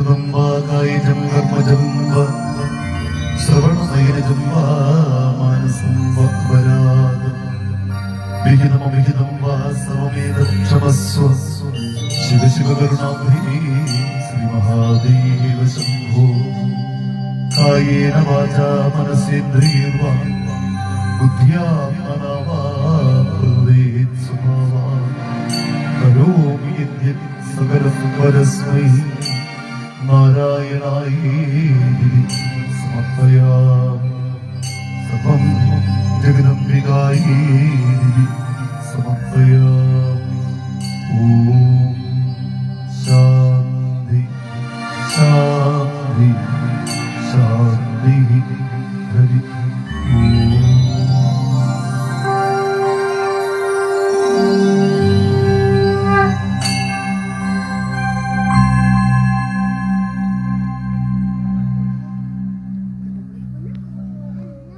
ത്വം വാ കായിജം കർമ്മജം വാ ശ്രവണമൈനജം വാ മാനസം വരാഗം വിഹിതമവിഹിതം വാ സമമേതം ക്ഷമസ്വ. ശിവ ശിവകരുണാഭി ശ്രീ മഹാദേവ ശംഭോ. കായേന വാചാ മനസേന്ദ്രിയർവാ ബുദ്ധ്യാ മനവാ ഹൃദയേത് സുമാവാ കരോമി യദ്യത് സകലം പരസ്മൈ. നാരായണായി സമർപ്പയാ. സഭം ജഗദംബികായി സമർപ്പയാ. ഓം ശാന്തി ശാന്തി ശാന്തി.